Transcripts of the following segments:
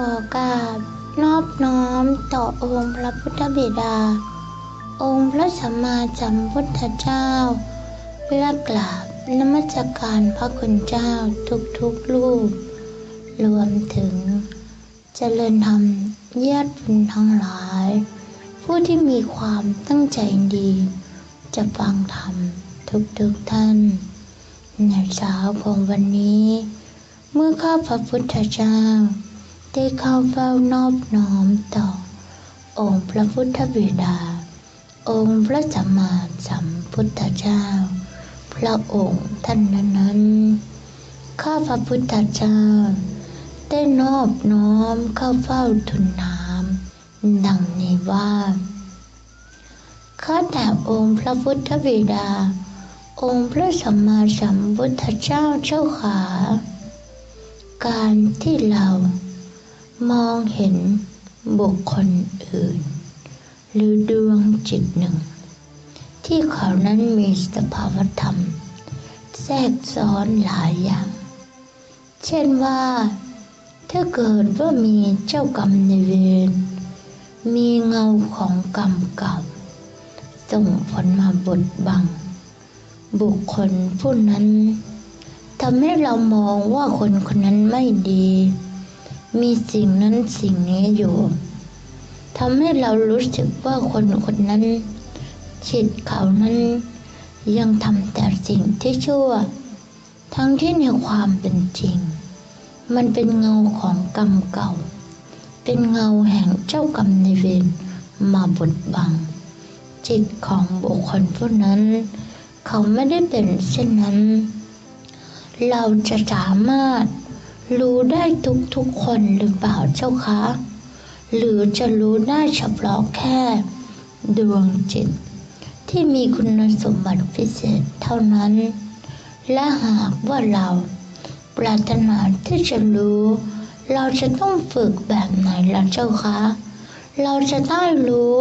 ขอกราบนอบน้อมต่อองค์พระพุทธบิดา องค์พระสัมมาสัมพุทธเจ้าและกราบนมัสการพระคุณเจ้าทุกๆรูป รวมถึง เจริญธรรมญาติบุญทั้งหลาย ผู้ที่มีความตั้งใจดี จะฟังธรรมทุกๆท่าน ในเช้าของวันนี้ เมื่อข้าพระพุทธเจ้า ได้เข้าเฝ้านอบน้อมต่อ องค์พระพุทธบิดา องค์พระสัมมาสัมพุทธเจ้า พระองค์ท่านนั้นข้าพระพุทธเจ้า ได้นอบน้อมเข้าเฝ้าทุนน้ำดังนี้ว่าข้าแต่องค์พระพุทธบิดา องค์พระสัมมาสัมพุทธเจ้าเจ้าขา การที่เรา มองเห็นบุคคลอื่น หรือดวงจิตหนึ่ง ที่เขานั้นมีสภาวธรรม แทรกซ้อนหลายอย่าง เช่นว่า ถ้าเกิดว่ามีเจ้ากรรมในายเวรมีเงาของกรรมเก่า ส่งผลมาบดบัง บุคคลผู้นั้นทำให้เรามองว่าคนคนนั้นไม่ดี มีสิ่งนั้นสิ่งนี้อยู่ทำให้เรารู้สึกว่าคนคนนั้นจิตเขานั้นยังทำแต่สิ่งที่ชั่ว ทั้งที่ในความเป็นจริง มันเป็นเงาของกรรมเก่า เป็นเงาแห่งเจ้ากรรมในเวรมาบดบัง จิตของบุคคลผู้นั้น เขาไม่ได้เป็นเช่นนั้น เราจะสามารถ รู้ได้ทุกๆคนหรือเปล่าเจ้าคะ หรือจะรู้ได้เฉพาะแค่ ดวงจิต ที่มีคุณสมบัติพิเศษเท่านั้น และหากว่าเราปรารถนาที่จะรู้ เราจะต้องฝึกแบบไหนล่ะเจ้าคะ เราจะได้รู้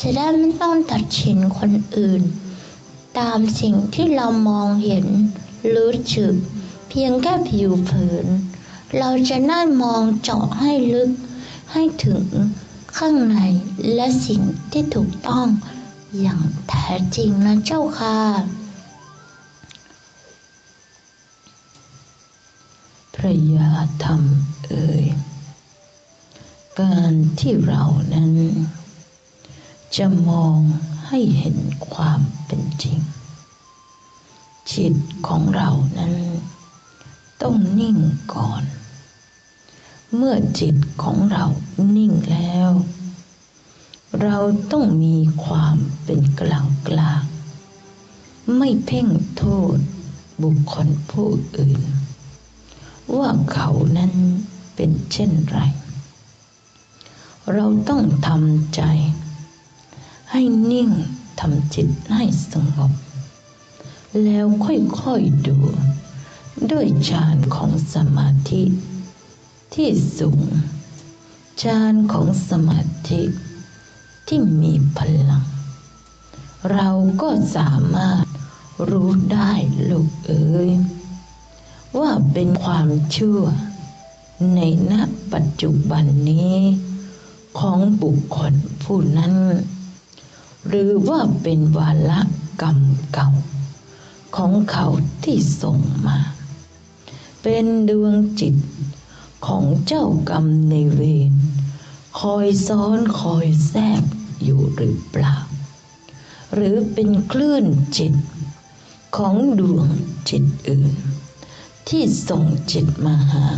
จะได้ไม่ต้องตัดสินคนอื่น ตามสิ่งที่เรามองเห็น รู้สึก เพียงแค่ผิวเผิน เราจะได้มองเจาะให้ลึกให้ถึงข้างในและสิ่งที่ถูกต้องอย่างแท้จริงนะเจ้าค่ะพระยาธรรมเอ่ยการที่เรานั้น จะมองให้เห็นความเป็นจริง จิตของเรานั้น ต้องนิ่งก่อน เมื่อจิตของเรานิ่งแล้ว เราต้องมีความเป็นกลางกลาง ไม่เพ่งโทษบุคคลผู้อื่น ว่าเขานั้นเป็นเช่นไร เราต้องทำใจ ให้นิ่งทำจิตให้สงบ แล้วค่อยๆดู ด้วยฌานของสมาธิ ที่สูงฌานของสมาธิที่มีพลัง เราก็สามารถรู้ได้ลูกเอ๋ยว่าเป็นความเชั่วในณปัจจุบันนี้ ของบุคคลผู้นั้น หรือว่าเป็นวาละกรรมเก่า ของเขาที่ส่งมา เป็นดวงจิตของเจ้ากรรมในเวรคอยซ้อนคอยแทรกอยู่หรือเปล่า หรือเป็นคลื่นจิตของดวงจิตอื่น ที่ส่งจิตมาหา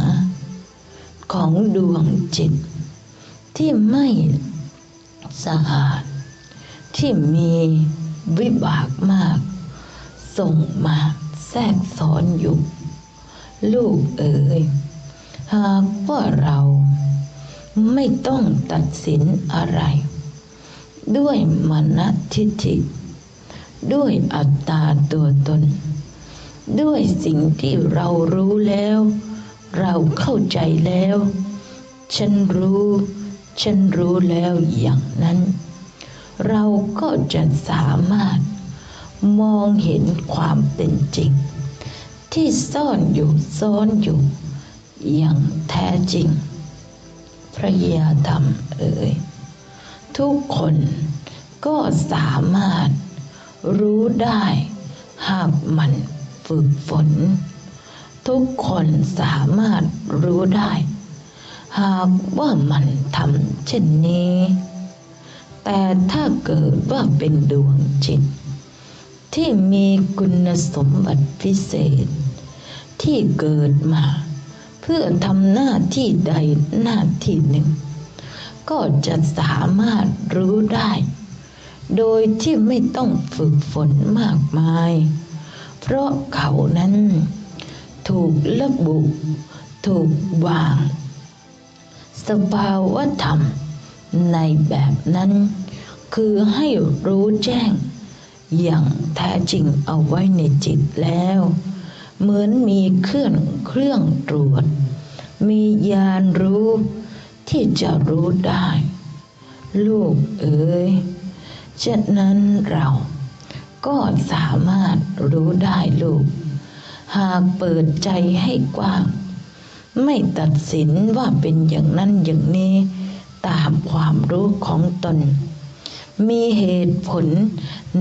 ของดวงจิต ที่ไม่สะอาด ที่มีวิบากมาก ส่งมาแทรกซ้อนอยู่ ลูกเอ๋ยหากว่าเราไม่ต้องตัดสินอะไร ด้วยมนทิฐิ ด้วยอัตตาตัวตน ด้วยสิ่งที่เรารู้แล้ว เราเข้าใจแล้ว ฉันรู้ ฉันรู้แล้วอย่างนั้น เราก็จะสามารถมองเห็นความเป็นจริง ที่ซ่อนอยู่ซ่อนอยู่อย่างแท้จริง พระยาธรรมเอ่ยทุกคนก็สามารถรู้ได้ หากมันฝึกฝน ทุกคนสามารถรู้ได้ หากว่ามันทำเช่นนี้ แต่ถ้าเกิดว่าเป็นดวงจิต ที่มีคุณสมบัติพิเศษ ที่เกิดมา เพื่อทำหน้าที่ใดหน้าที่หนึ่ง ก็จะสามารถรู้ได้ โดยที่ไม่ต้องฝึกฝนมากมาย เพราะเขานั้น ถูกระบุ ถูกวาง สภาวธรรมในแบบนั้น คือให้รู้แจ้ง อย่างแท้จริงเอาไว้ในจิตแล้ว เหมือนมีเครื่องเครื่องตรวจ มียานรู้ที่จะรู้ได้ ลูกเอ๋ยฉะนั้นเราก็สามารถรู้ได้ลูก หากเปิดใจให้กว้าง ไม่ตัดสินว่าเป็นอย่างนั้นอย่างนี้ตามความรู้ของตน มีเหตุผล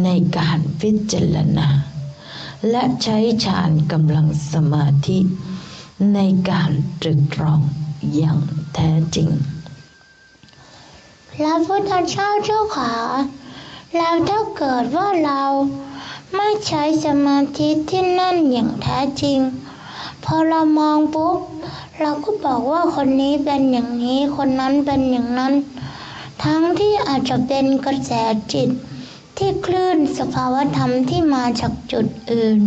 ในการพิจารณา และใช้ฌานกำลังสมาธิ ในการตรึกตรองอย่างแท้จริงพระพุทธเจ้าเจ้าขาแล้วถ้าเกิดว่าเราไม่ใช้สมาธิที่นั่นอย่างแท้จริง พอเรามองปุ๊บ เราก็บอกว่าคนนี้เป็นอย่างนี้คนนั้นเป็นอย่างนั้น ทั้งที่อาจจะเป็นกระแสจิตที่คลื่นสภาวะธรรมที่มาจากจุดอื่น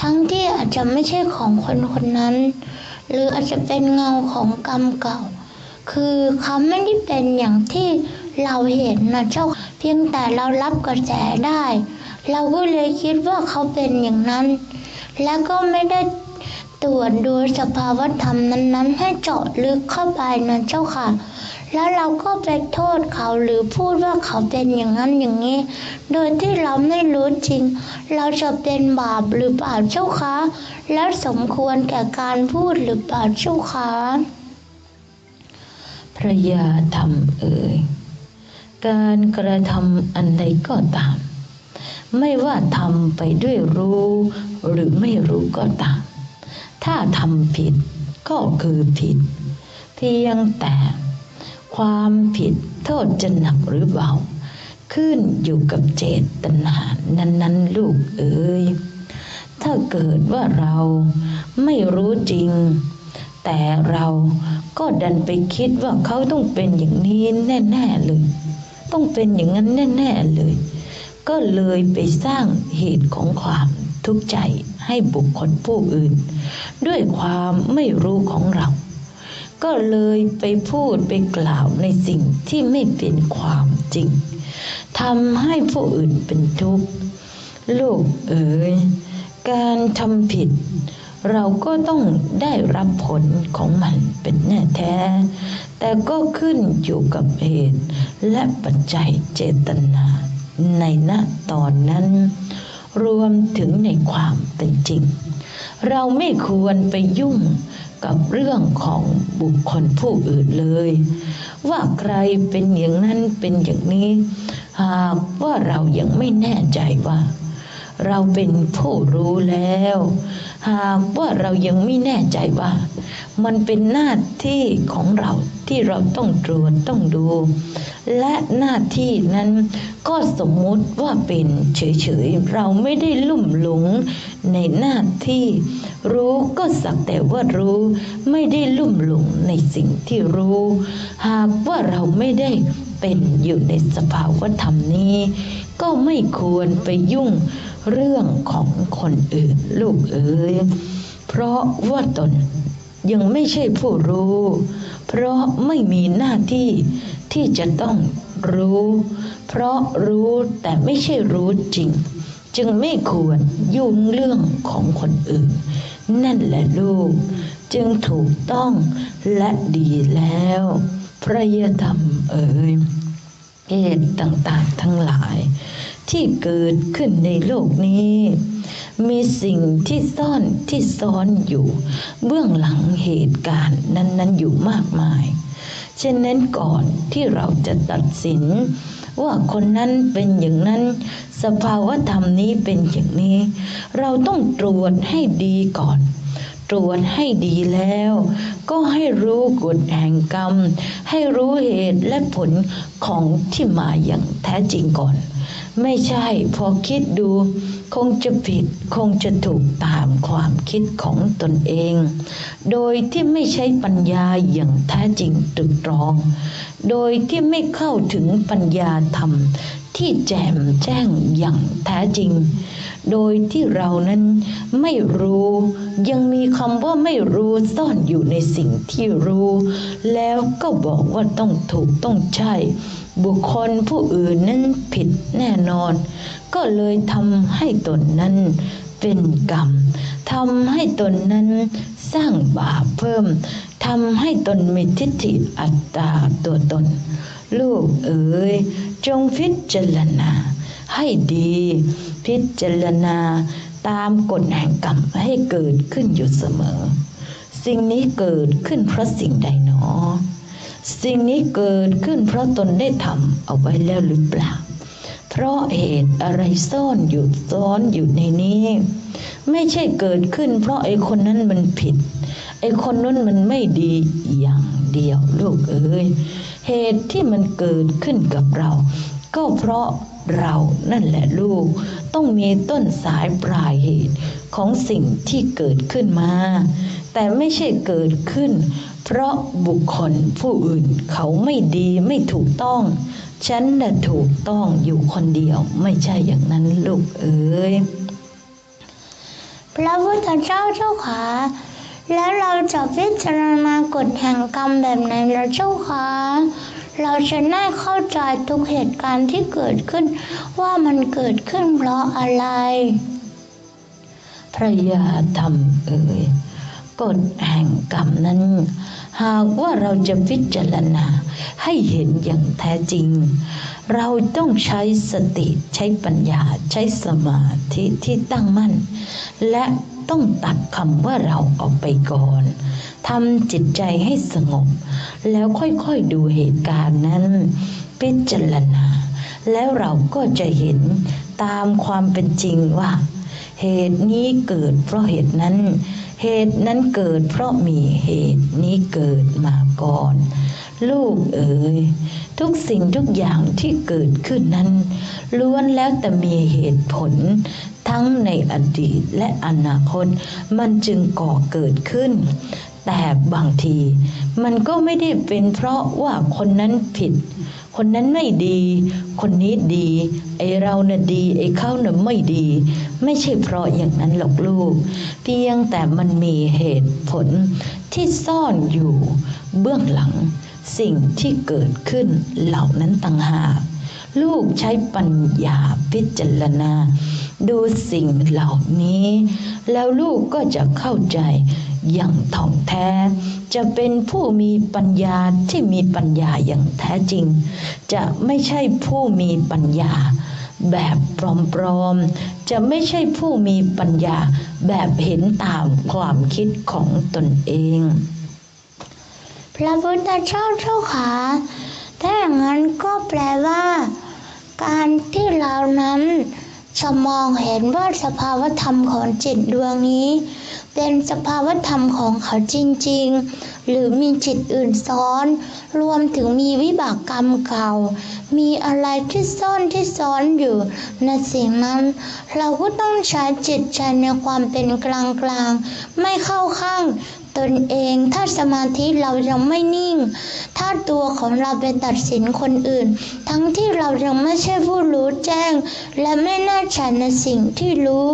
ทั้งที่อาจจะไม่ใช่ของคนคนนั้น หรืออาจจะเป็นเงาของกรรมเก่า คือเขาไม่ได้เป็นอย่างที่เราเห็นนะเจ้าเพียงแต่เรารับกระแสได้ เราก็เลยคิดว่าเขาเป็นอย่างนั้น แล้วก็ไม่ได้ตรวจดูสภาวะธรรมนั้นๆ ให้เจาะลึกเข้าไปนะเจ้าค่ะ แล้วเราก็ไปโทษเขาหรือพูดว่าเขาเป็นอย่างนั้นอย่างนี้ โดยที่เราไม่รู้จริง เราจะเป็นบาปหรือเปล่าเจ้าคะแล้วสมควรแก่การพูดหรือเปล่าเจ้าคะพระยาธรรมเอ่ยการกระทำอันใดก็ตาม ไม่ว่าทำไปด้วยรู้หรือไม่รู้ก็ตาม ถ้าทำผิดก็คือผิด เพียงแต่ ความผิดโทษจะหนักหรือเบา ขึ้นอยู่กับเจตนานั้นๆ ลูกเอ๋ยถ้าเกิดว่าเราไม่รู้จริง แต่เราก็ดันไปคิดว่าเขาต้องเป็นอย่างนี้แน่ ๆ เลย ต้องเป็นอย่างนั้นแน่ ๆ เลย ก็เลยไปสร้างเหตุของความทุกข์ใจให้บุคคลผู้อื่น ด้วยความไม่รู้ของเรา ก็เลยไปพูดไปกล่าวในสิ่งที่ไม่เป็นความจริงทำให้ผู้อื่นเป็นทุกข์ลูกเอ๋ยการทำผิด เราก็ต้องได้รับผลของมันเป็นแน่แท้ แต่ก็ขึ้นอยู่กับเหตุและปัจจัยเจตนา ในณตอนนั้น รวมถึงในความเป็นจริง เราไม่ควรไปยุ่ง กับเรื่องของบุคคลผู้อื่นเลย ว่าใครเป็นอย่างนั้นเป็นอย่างนี้หากว่าเรายังไม่แน่ใจว่า เราเป็นผู้รู้แล้ว หากว่าเรายังไม่แน่ใจว่า มันเป็นหน้าที่ของเราที่เราต้องตรวจต้องดู และหน้าที่นั้นก็สมมุติว่าเป็นเฉยๆ เราไม่ได้ลุ่มหลงในหน้าที่ รู้ก็สักแต่ว่ารู้ไม่ได้ลุ่มหลงในสิ่งที่รู้ หากว่าเราไม่ได้ เป็นอยู่ในสภาวธรรมนี้ ก็ไม่ควรไปยุ่งเรื่องของคนอื่นลูกเอ๋ยเพราะว่าตนยังไม่ใช่ผู้รู้ เพราะไม่มีหน้าที่ที่จะต้องรู้ เพราะรู้แต่ไม่ใช่รู้จริง จึงไม่ควรยุ่งเรื่องของคนอื่น นั่นแหละลูก จึงถูกต้องและดีแล้ว พระยธรรมเอ่ย เหตุต่างๆ ทั้งหลาย ที่เกิดขึ้นในโลกนี้ มีสิ่งที่ซ่อนที่ซ้อนอยู่ เบื้องหลังเหตุการณ์นั้น ๆ อยู่มากมายฉะนั้นก่อนที่เราจะตัดสิน ว่าคนนั้นเป็นอย่างนั้น สภาวธรรมนี้เป็นอย่างนี้ เราต้องตรวจให้ดีก่อน ตรวจให้ดีแล้ว ก็ให้รู้กฎแห่งกรรม ให้รู้เหตุและผลของที่มาอย่างแท้จริงก่อน ไม่ใช่พอคิดดู คงจะผิดคงจะถูกตามความคิดของตนเอง โดยที่ไม่ใช้ปัญญาอย่างแท้จริงตรึกตรอง โดยที่ไม่เข้าถึงปัญญาธรรมที่แจ่มแจ้งอย่างแท้จริง โดยที่เรานั้นไม่รู้ ยังมีคำว่าไม่รู้ซ่อนอยู่ในสิ่งที่รู้ แล้วก็บอกว่าต้องถูกต้องใช่ บุคคลผู้อื่นนั้นผิดแน่นอน ก็เลยทำให้ตนนั้นเป็นกรรมทำให้ตนนั้นสร้างบาปเพิ่มทำให้ตนมีทิฏฐิอัตตาตัวตน ลูกเอ๋ยจงพิจารณา ให้ดี พิจารณาตามกฎแห่งกรรมให้เกิดขึ้นอยู่เสมอ สิ่งนี้เกิดขึ้นเพราะสิ่งใดหนอ สิ่งนี้เกิดขึ้นเพราะตนได้ทำเอาไว้แล้วหรือเปล่า เพราะเหตุอะไรซ่อนอยู่ซ้อนอยู่ในนี้ ไม่ใช่เกิดขึ้น เพราะไอ้คนนั้นมันผิด ไอ้คนนั้นมันไม่ดีอย่างเดียวลูกเอ้ย เหตุที่มันเกิดขึ้นกับเรา ก็เพราะ เรานั่นแหละลูก ต้องมีต้นสายปลายเหตุของสิ่งที่เกิดขึ้นมา แต่ไม่ใช่เกิดขึ้น เพราะบุคคลผู้อื่นเขาไม่ดีไม่ถูกต้อง ฉันน่ะถูกต้องอยู่คนเดียวไม่ใช่อย่างนั้นลูกเอ๋ยพระพุทธเจ้าเจ้าขาแล้วเราจะพิจารณากฎแห่งกรรมแบบไหนล่ะเจ้าคะ เราจะได้เข้าใจทุกเหตุการณ์ที่เกิดขึ้น ว่ามันเกิดขึ้นเพราะอะไร พระยาธรรมเอ่ยกฎแห่งกรรมนั้น หากว่าเราจะพิจารณาให้เห็นอย่างแท้จริง เราต้องใช้สติใช้ปัญญาใช้สมาธิที่ตั้งมั่น และ ต้องตัดคำว่าเราออกไปก่อนทำจิตใจให้สงบ แล้วค่อยๆดูเหตุการณ์นั้น พิจารณา แล้วเราก็จะเห็นตามความเป็นจริงว่า เหตุนี้เกิดเพราะเหตุนั้น เหตุนั้นเกิดเพราะมีเหตุนี้เกิดมาก่อน ลูกเอ๋ยทุกสิ่งทุกอย่างที่เกิดขึ้นนั้น ล้วนแล้วแต่มีเหตุผล ทั้งในอดีตและอนาคต มันจึงก่อเกิดขึ้น แต่บางที มันก็ไม่ได้เป็นเพราะว่าคนนั้นผิด คนนั้นไม่ดี คนนี้ดี ไอเราน่ะดี ไอเขาน่ะไม่ดี ไม่ใช่เพราะอย่างนั้นหรอกลูก เพียงแต่มันมีเหตุผลที่ซ่อนอยู่เบื้องหลังสิ่งที่เกิดขึ้นเหล่านั้นต่างหากลูกใช้ปัญญาพิจารณา ดูสิ่งเหล่านี้ แล้วลูกก็จะเข้าใจอย่างท่องแท้ จะเป็นผู้มีปัญญาที่มีปัญญาอย่างแท้จริง จะไม่ใช่ผู้มีปัญญาแบบปลอมๆ จะไม่ใช่ผู้มีปัญญาแบบเห็นตามความคิดของตนเอง พระพุทธเจ้าเจ้าขาถ้าอย่างนั้นก็แปลว่า การที่เรานั้น จะมองเห็นว่าสภาวธรรมของจิตดวงนี้ เป็นสภาวธรรมของเขาจริง ๆ หรือมีจิตอื่นซ้อน รวมถึงมีวิบากกรรมเก่า มีอะไรที่ซ่อนที่ซ้อนอยู่ในสิ่งนั้น เราก็ต้องใช้จิตใจในความเป็นกลางกลางๆไม่เข้าข้าง ตนเอง ถ้าสมาธิเรายังไม่นิ่ง ถ้าตัวของเราไปตัดสินคนอื่น ทั้งที่เรายังไม่ใช่ผู้รู้แจ้ง และไม่แน่ใจในสิ่งที่รู้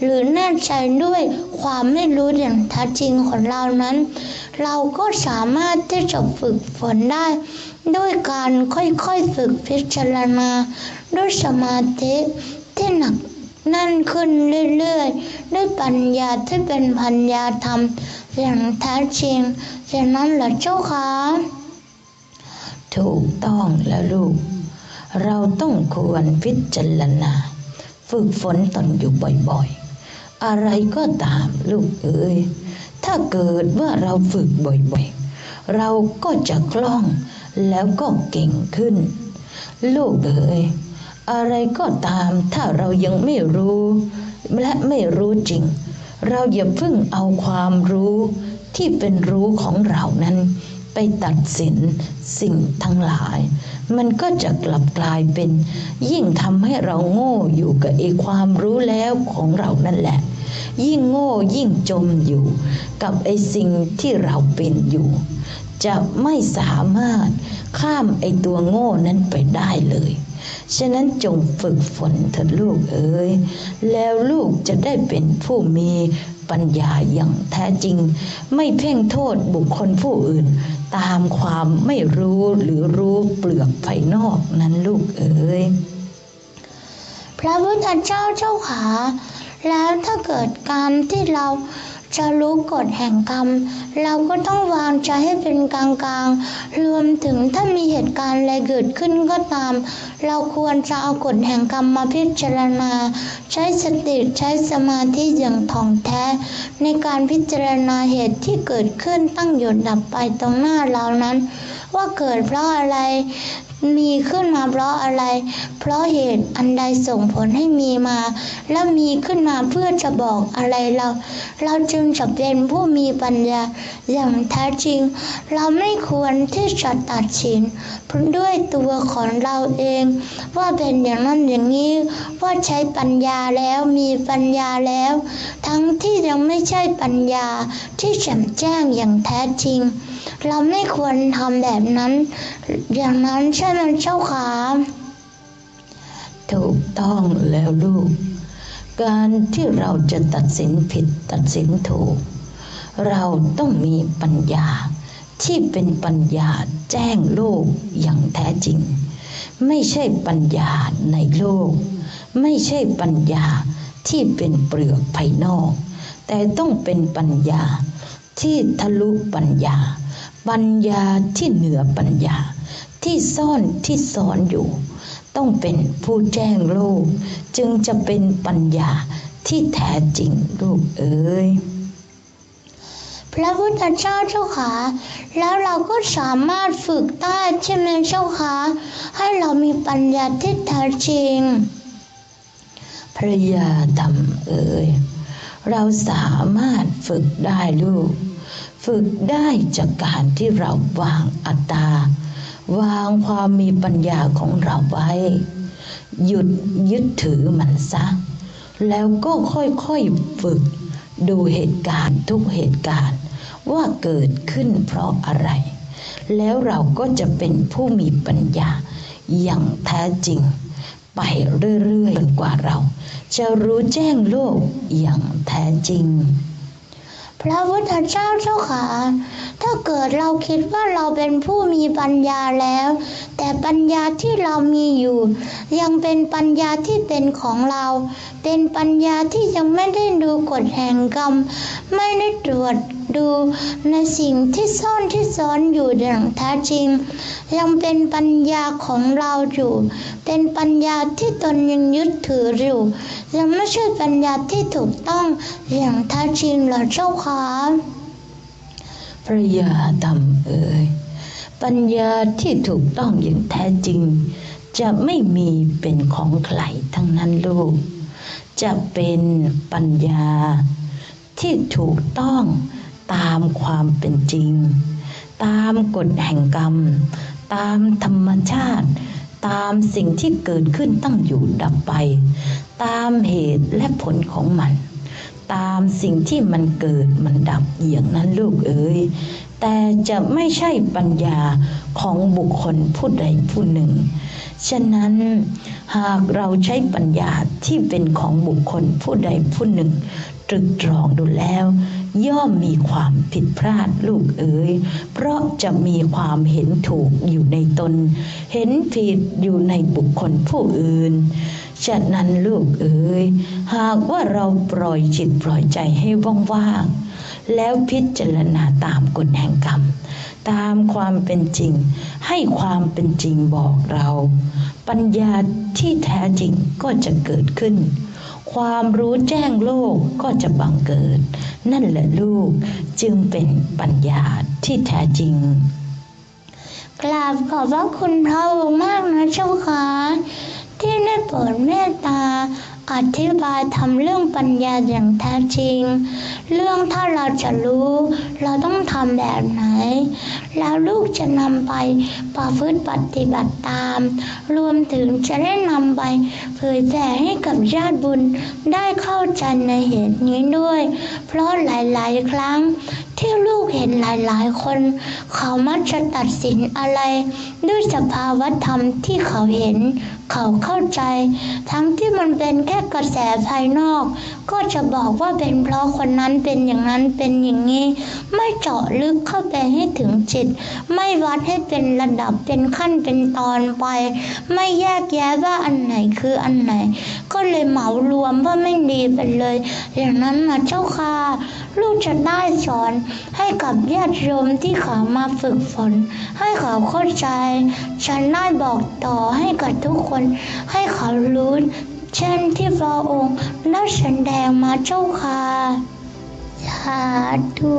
หรือแน่ใจด้วยความไม่รู้อย่างแท้จริงของเรานั้น เราก็สามารถที่จะฝึกฝนได้ ด้วยการค่อยๆฝึกพิจารณา ด้วยสมาธิที่หนักนั่นขึ้นเรื่อยๆ ด้วยปัญญาที่เป็นปัญญาธรรม อย่างแท้จริงฉะนั้นเหรอเจ้าคะถูกต้องแล้วลูก เราต้องควรพิจารณา ฝึกฝนตนอยู่บ่อยๆ อะไรก็ตามลูกเอ้ยถ้าเกิดว่าเราฝึกบ่อยๆ เราก็จะคล่องแล้วก็เก่งขึ้น ลูกเอ๋ยอะไรก็ตามถ้าเรายังไม่รู้ และไม่รู้จริง เราอย่าเพิ่งเอาความรู้ที่เป็นรู้ของเรานั้น ไปตัดสินสิ่งทั้งหลาย มันก็จะกลับกลายเป็น ยิ่งทำให้เราโง่อยู่กับไอ้ความรู้แล้วของเรานั่นแหละ ยิ่งโง่ยิ่งจมอยู่ กับไอ้สิ่งที่เราเป็นอยู่ จะไม่สามารถข้ามไอตัวโง่นั้นไปได้เลย ฉะนั้นจงฝึกฝนเถิดลูกเอ๋ย แล้วลูกจะได้เป็นผู้มีปัญญาอย่างแท้จริง ไม่เพ่งโทษบุคคลผู้อื่น ตามความไม่รู้หรือรู้เปลือกภายนอกนั้นลูกเอ๋ย พระพุทธเจ้าเจ้าขา แล้วถ้าเกิดการที่เรา จะรู้กฎแห่งกรรม เราก็ต้องวางใจให้เป็นกลางๆ รวมถึงถ้ามีเหตุการณ์อะไรเกิดขึ้นก็ตาม เราควรจะเอากฎแห่งกรรมมาพิจารณา ใช้สติใช้สมาธิอย่างถ่องแท้ ในการพิจารณาเหตุที่เกิดขึ้นตั้งอยู่ดับไปตรงหน้าเรานั้น ว่าเกิดเพราะอะไร มีขึ้นมาเพราะอะไร เพราะเหตุอันใดส่งผลให้มีมา และมีขึ้นมาเพื่อจะบอกอะไรเรา เราจึงจะเป็นผู้มีปัญญาอย่างแท้จริง เราไม่ควรที่จะตัดสินด้วยตัวของเราเอง ว่าเป็นอย่างนั้นอย่างนี้ ว่าใช้ปัญญาแล้วมีปัญญาแล้ว ทั้งที่ยังไม่ใช่ปัญญาที่แจ่มแจ้งอย่างแท้จริง เราไม่ควรทำแบบนั้น อย่างนั้นใช่ไหมเจ้าขาถูกต้องแล้วลูก การที่เราจะตัดสินผิดตัดสินถูก เราต้องมีปัญญาที่เป็นปัญญาแจ้งโลกอย่างแท้จริง ไม่ใช่ปัญญาในโลก ไม่ใช่ปัญญาที่เป็นเปลือกภายนอก แต่ต้องเป็นปัญญาที่ทะลุปัญญา ปัญญาที่เหนือปัญญา ที่ซ่อนที่ซ้อนอยู่ ต้องเป็นผู้แจ้งโลก จึงจะเป็นปัญญาที่แท้จริงลูกเอ๋ยพระพุทธเจ้าเจ้าขาแล้วเราก็สามารถฝึกได้ใช่ไหมเจ้าขาให้เรามีปัญญาที่แท้จริง พระยาดำเอ๋ยเราสามารถฝึกได้ลูก ฝึกได้จากการที่เราวางอัตตา วางความมีปัญญาของเราไว้ หยุดยึดถือมันซะ แล้วก็ค่อยๆฝึกดูเหตุการณ์ทุกเหตุการณ์ ว่าเกิดขึ้นเพราะอะไร แล้วเราก็จะเป็นผู้มีปัญญาอย่างแท้จริง ไปเรื่อยๆจนกว่าเรา จะรู้แจ้งโลกอย่างแท้จริง พระพุทธเจ้าเจ้าขา ถ้าเกิดเราคิดว่าเราเป็นผู้มีปัญญาแล้ว แต่ปัญญาที่เรามีอยู่ ยังเป็นปัญญาที่เป็นของเรา เป็นปัญญาที่ยังไม่ได้ดูกฎแห่งกรรม ไม่ได้ตรวจ ดู ในสิ่งที่ซ่อนที่ซ้อนอยู่อย่างแท้จริง ยังเป็นปัญญาของเราอยู่ เป็นปัญญาที่ตนยังยึดถืออยู่ยังไม่ใช่ปัญญาที่ถูกต้องอย่างแท้จริงหรอเจ้าคะพระยาดำเอ่ยปัญญาที่ถูกต้องอย่างแท้จริง จะไม่มีเป็นของใครทั้งนั้นลูก จะเป็นปัญญาที่ถูกต้อง ตามความเป็นจริง ตามกฎแห่งกรรม ตามธรรมชาติ ตามสิ่งที่เกิดขึ้นตั้งอยู่ดับไป ตามเหตุและผลของมัน ตามสิ่งที่มันเกิดมันดับอย่างนั้นลูกเอ๋ยแต่จะไม่ใช่ปัญญาของบุคคลผู้ใดผู้หนึ่ง ฉะนั้นหากเราใช้ปัญญาที่เป็นของบุคคลผู้ใดผู้หนึ่ง ตรึกตรองดูแล้ว ย่อมมีความผิดพลาดลูกเอ๋ยเพราะจะมีความเห็นถูกอยู่ในตน เห็นผิดอยู่ในบุคคลผู้อื่นฉะนั้นลูกเอ๋ยหากว่าเราปล่อยจิตปล่อยใจให้ว่างๆแล้วพิจารณาตามกฎแห่งกรรม ตามความเป็นจริง ให้ความเป็นจริงบอกเรา ปัญญาที่แท้จริงก็จะเกิดขึ้น ความรู้แจ้งโลกก็จะบังเกิด นั่นแหละลูกจึงเป็นปัญญาที่แท้จริง กราบขอบพระคุณพระองค์มากนะเจ้าค่ะที่ได้โปรดเมตตา อธิบายทำเรื่องปัญญาอย่างแท้จริง เรื่องถ้าเราจะรู้ เราต้องทำแบบไหน แล้วลูกจะนำไปประพฤติปฏิบัติตาม รวมถึงจะได้นำไปเผยแผ่ให้กับญาติบุญได้เข้าใจในเหตุนี้ด้วย เพราะหลาย ๆ ครั้งที่ลูก นหลายๆ คน เขามักจะตัดสินอะไร ด้วยสภาวธรรมที่เขาเห็น เขาเข้าใจ ทั้งที่มันเป็นแค่กระแสภายนอก ก็จะบอกว่าเป็นเพราะคนนั้นเป็นอย่างนั้นเป็นอย่างนี้ ไม่เจาะลึกเข้าไปให้ถึงจิต ไม่วัดให้เป็นระดับเป็นขั้นเป็นตอนไป ไม่แยกแยะว่าอันไหนคืออันไหน ก็เลยเหมารวมว่าไม่ดีไปเลย อย่างนั้นนะเจ้าค่ะ ลูกจะได้สอนให้กับญาติโยมที่เขามาฝึกฝน ให้เขาเข้าใจ ฉันได้บอกต่อให้กับทุกคน ให้เขารู้ เช่นที่พระองค์ได้แสดงมาเจ้าค่ะสาธุ